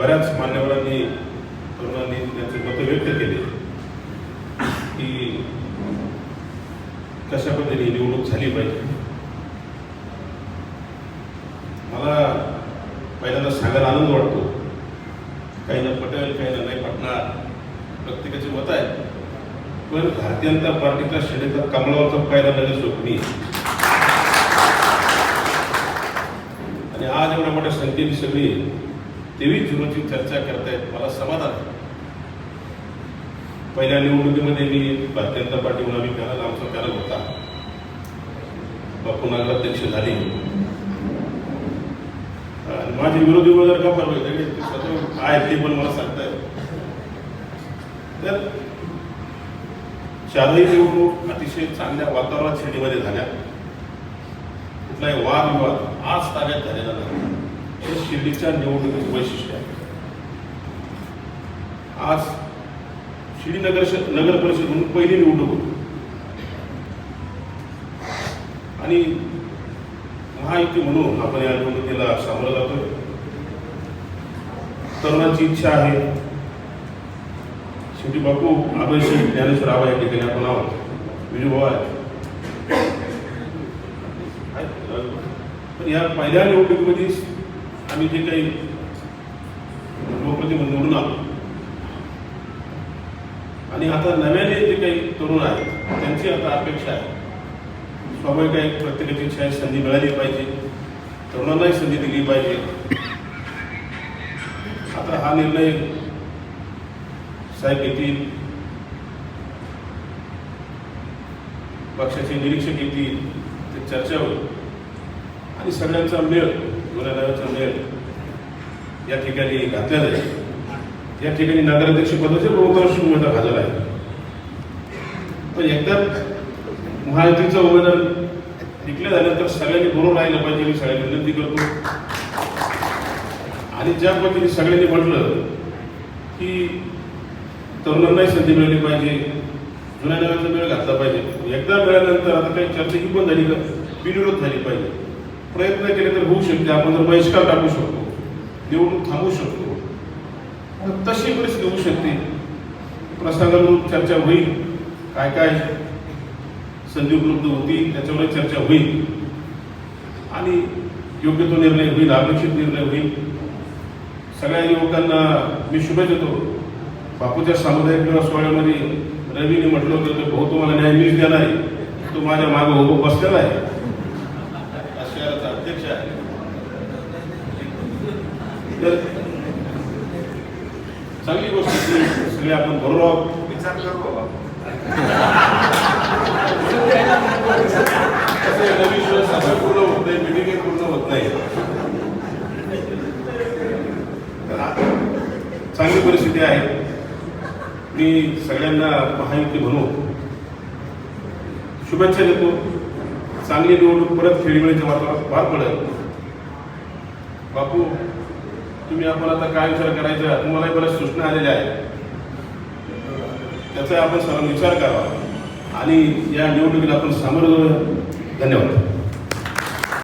बऱ्याच मान्यवरांनी तरुणांनी त्यांचे मतं व्यक्त केले की कशा पद्धतीने निवडणूक झाली पाहिजे. मला पहिल्यांदा सांगायला आनंद वाटतो. काहींना पटेल काहींना नाही पटणार. प्रत्येकाचे मत आहे पण भारतीय जनता पार्टीचा शेडेचा कमळावरचा पहिला नगर मी आणि आज एवढ्या मोठ्या संख्येने सगळी तेवीस जूनची चर्चा करतायत. मला समाधान आहे. पहिल्या निवडणुकीमध्ये मी भारतीय जनता पार्टी म्हणून आम्ही पॅनल आमचा पॅनल होता. बापू नगराध्यक्ष झाले. माझे विरोधी उमेदवार का परवा ते स्वतः ते पण मला सांगतायत. तर चारही निवडणूक अतिशय चांगल्या वातावरणात श्रेणीमध्ये झाल्या. कुठलाही वाद विवाद आज ताब्यात झालेला नाही. हे शिर्डीच्या निवडणुकीचं वैशिष्ट्य आहे. आज शिर्डी नगर नगर परिषद म्हणून पहिली निवडणूक होती. आणि महायुती म्हणून आपण या निवडणुकीला सामोरं जातोय. तरुणांची इच्छा आहे. शेवटी बापू अभयसिंग ज्ञानेश्वर आबा या ठिकाणी आपण आहोत विजूभाऊ आहेत. पण या पहिल्या निवडणुकीमध्ये आम्ही जे काही लोकप्रतिनिधी निवडून आलो. आणि आता नव्याने जे काही तरुण आहेत त्यांची आता अपेक्षा आहे. स्वाभाविक आहे प्रत्येकाची इच्छा आहे संधी मिळाली पाहिजे. तरुणांनाही संधी दिली पाहिजे. आता हा निर्णय साहेब घेतील. पक्षाचे निरीक्षक येतील. ते चर्चा होईल. आणि सगळ्यांचा मेळ जुन्या नव्याचा या ठिकाणी घातल्या आहे. या ठिकाणी नगराध्यक्ष पदाचे बहुतांश उमेदवार हजर आहेत. पण एकदा महायुतीचा उमेदवार डिक्लेअर झाल्यानंतर सगळ्यांनी बरोबर राहिलं पाहिजे मी सगळ्यांनी विनंती करतो. आणि ज्या पद्धतीने सगळ्यांनी म्हटलं की तरुणांनाही संधी मिळाली पाहिजे जुन्या नव्याचा वेळ घातला पाहिजे. एकदा मिळाल्यानंतर आता काही चर्चा ही पण झाली का? बिनविरोध झाली पाहिजे. प्रयत्न केले तर होऊ शकते. आपण जर बहिष्कार टाकू शकतो निवडणूक थांबवू शकतो तशी परिस्थिती होऊ शकते. प्रसंगावरून चर्चा होईल. काय काय संधी उपलब्ध होती त्याच्यावर चर्चा होईल. आणि योग्य तो निर्णय होईल अपेक्षित निर्णय होईल. सगळ्या युवकांना मी शुभेच्छा देतो. बापूच्या सामुदायिक विवाह सोहळ्यामध्ये रवीने म्हटलं होतं की भाऊ तुम्हाला न्याय मीच देणार आहे. तो माझ्या मागे उभं बसलेला आहे. अध्यक्ष आहे. तर चांगली गोष्ट सगळे आपण बरोबर आहोत. विचार करू बाबा. पूर्ण होत नाही मिटिंग पूर्ण होत नाही. चांगली परिस्थिती आहे. मी सगळ्यांना महायुती म्हणू शुभेच्छा देतो. चांगली निवडणूक परत खेळीमेळीच्या वातावरणात पार पडेल. बापू तुम्ही आपण आता काय विचार करायचा? तुम्हालाही बऱ्याच सूचना आलेल्या आहेत. त्याचा आपण सर्व विचार करावा. आणि या निवडणुकीला आपण सामोरं जाऊया. धन्यवाद.